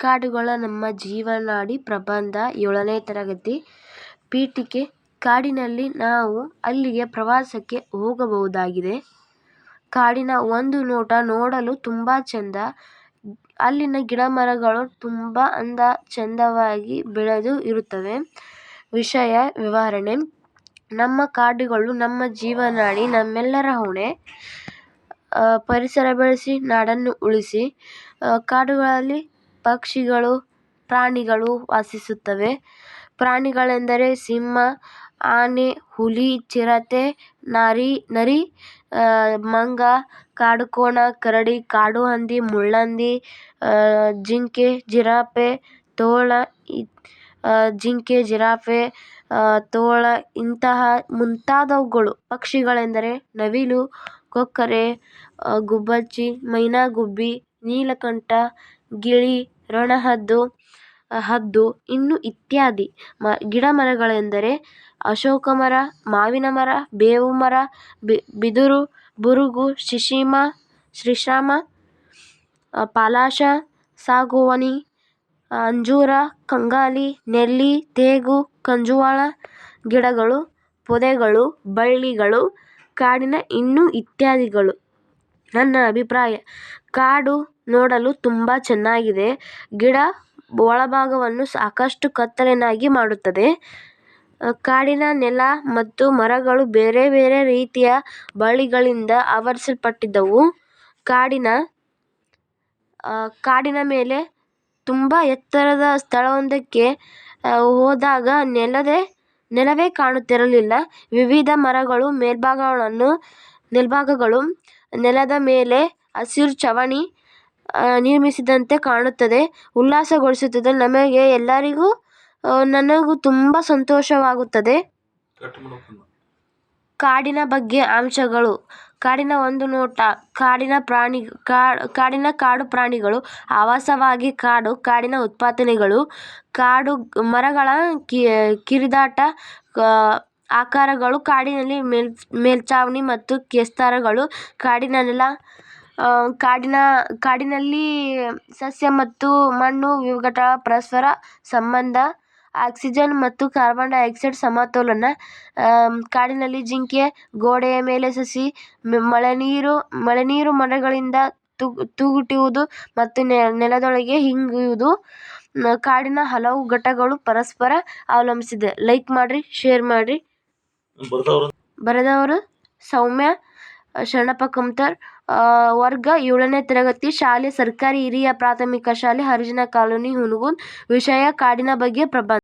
ಕಾಡುಗಳು ನಮ್ಮ ಜೀವನಾಡಿ ಪ್ರಬಂಧ. ಏಳನೇ ತರಗತಿ ಪೀಠಿಕೆ. ಕಾಡಿನಲ್ಲಿ ನಾವು ಅಲ್ಲಿಗೆ ಪ್ರವಾಸಕ್ಕೆ ಹೋಗಬಹುದಾಗಿದೆ. ಕಾಡಿನ ಒಂದು ನೋಟ ನೋಡಲು ತುಂಬ ಚೆಂದ. ಅಲ್ಲಿನ ಗಿಡ ಮರಗಳು ತುಂಬ ಅಂದ ಚೆಂದವಾಗಿ ಬೆಳೆದು ಇರುತ್ತವೆ. ವಿಷಯ ವಿವರಣೆ. ನಮ್ಮ ಕಾಡುಗಳು ನಮ್ಮ ಜೀವನಾಡಿ ನಮ್ಮೆಲ್ಲರ ಹೊಣೆ. ಪರಿಸರ ಬೆಳೆಸಿ, ನಾಡನ್ನು ಉಳಿಸಿ. ಕಾಡುಗಳಲ್ಲಿ ಪಕ್ಷಿಗಳು, ಪ್ರಾಣಿಗಳು ವಾಸಿಸುತ್ತವೆ. ಪ್ರಾಣಿಗಳೆಂದರೆ ಸಿಂಹ, ಆನೆ, ಹುಲಿ, ಚಿರತೆ, ನಾರಿ, ನರಿ ಮಂಗ, ಕಾಡುಕೋಣ, ಕರಡಿ ಕಾಡು ಹಂದಿ ಮುಳ್ಳಂದಿ ಜಿಂಕೆ, ಜಿರಾಫೆ, ತೋಳ ಜಿಂಕೆ, ಜಿರಾಫೆ ತೋಳ, ಇಂತಹ ಮುಂತಾದವುಗಳು. ಪಕ್ಷಿಗಳೆಂದರೆ ನವಿಲು, ಕೊಕ್ಕರೆ ಗುಬ್ಬಚ್ಚಿ, ಮೈನಾಗುಬ್ಬಿ, ನೀಲಕಂಠ, ಗಿಳಿ ರಣಹದ್ದು, ಹದ್ದು, ಇನ್ನು ಇತ್ಯಾದಿ. ಮ ಗಿಡ ಮರಗಳೆಂದರೆ ಅಶೋಕ ಮರ ಮಾವಿನ ಮರ ಬೇವು ಮರ ಬಿದಿರು, ಬುರುಗು, ಶಿಶಿಮ, ಶ್ರೀಶಾಮ ಪಲಾಶ ಸಾಗುವಾನಿ ಅಂಜೂರ, ಕಂಗಾಲಿ, ನೆಲ್ಲಿ, ತೇಗು, ಕಂಜುವಾಳ ಗಿಡಗಳು, ಪೊದೆಗಳು, ಬಳ್ಳಿಗಳು, ಕಾಡಿನ ಇನ್ನೂ ಇತ್ಯಾದಿಗಳು. ನನ್ನ ಅಭಿಪ್ರಾಯ. ಕಾಡು ನೋಡಲು ತುಂಬಾ ಚೆನ್ನಾಗಿದೆ. ಗಿಡ ಒಳಭಾಗವನ್ನು ಸಾಕಷ್ಟು ಕತ್ತಲೆನಾಗಿ ಮಾಡುತ್ತದೆ. ಕಾಡಿನ ನೆಲ ಮತ್ತು ಮರಗಳು ಬೇರೆ ಬೇರೆ ರೀತಿಯ ಬಳ್ಳಿಗಳಿಂದ ಆವರಿಸಲ್ಪಟ್ಟಿದ್ದವು. ಕಾಡಿನ ಕಾಡಿನ ಮೇಲೆ ತುಂಬ ಎತ್ತರದ ಸ್ಥಳವೊಂದಕ್ಕೆ ಹೋದಾಗ ನೆಲವೇ ನೆಲವೇ ಕಾಣುತ್ತಿರಲಿಲ್ಲ. ವಿವಿಧ ಮರಗಳು ಮೇಲ್ಭಾಗಗಳನ್ನು, ಮೇಲ್ಭಾಗಗಳು ನೆಲದ ಮೇಲೆ ಹಸಿರು ಚವಣಿ ನಿರ್ಮಿಸಿದಂತೆ ಕಾಣುತ್ತದೆ. ಉಲ್ಲಾಸಗೊಳಿಸುತ್ತದೆ. ನಮಗೆ ಎಲ್ಲರಿಗೂ ನನಗೂ ತುಂಬ ಸಂತೋಷವಾಗುತ್ತದೆ. ಕಾಡಿನ ಬಗ್ಗೆ ಅಂಶಗಳು ಕಾಡಿನ ಒಂದು ನೋಟ ಕಾಡಿನ ಪ್ರಾಣಿ ಕಾಡಿನ ಕಾಡು ಪ್ರಾಣಿಗಳು ಆವಾಸವಾಗಿ ಕಾಡು ಕಾಡಿನ ಉತ್ಪಾದನೆಗಳು ಕಾಡು ಮರಗಳ ಕಿರಿದಾದ ಆಕಾರಗಳು, ಕಾಡಿನಲ್ಲಿ ಮೇಲ್ ಮೇಲ್ಛಾವಣಿ ಮತ್ತು ಕೆಸ್ತಾರಗಳು. ಕಾಡಿನ ನೆಲ ಕಾಡಿನ, ಕಾಡಿನಲ್ಲಿ ಸಸ್ಯ ಮತ್ತು ಮಣ್ಣು ಇವುಗಳ ಪರಸ್ಪರ ಸಂಬಂಧ, ಆಕ್ಸಿಜನ್ ಮತ್ತು ಕಾರ್ಬನ್ ಡೈಆಕ್ಸೈಡ್ ಸಮತೋಲನ ಕಾಡಿನಲ್ಲಿ ಜಿಂಕೆ, ಗೋಡೆಯ ಮೇಲೆ ಸಸಿ ಮಳೆನೀರು ಮಳೆನೀರು ಮರಗಳಿಂದ ತೂಗುಟುವುದು ಮತ್ತು ನೆಲದೊಳಗೆ ಹಿಂಗುವುದು ಕಾಡಿನ ಹಲವು ಘಟಗಳು ಪರಸ್ಪರ ಅವಲಂಬಿಸಿದೆ. ಲೈಕ್ ಮಾಡಿರಿ, ಶೇರ್ ಮಾಡಿರಿ. ಬರೆದವರು ಸೌಮ್ಯ ಶರಣಪ್ಪ ಕಮ್ತರ್ ವರ್ಗ ಏಳನೇ ತರಗತಿ ಶಾಲೆ, ಸರ್ಕಾರಿ ಹಿರಿಯ ಪ್ರಾಥಮಿಕ ಶಾಲೆ, ಹರಿಜನ ಕಾಲೋನಿ ಹುನಗುಂದ ವಿಷಯ ಕಾಡಿನ ಬಗ್ಗೆ ಪ್ರಬಂಧ.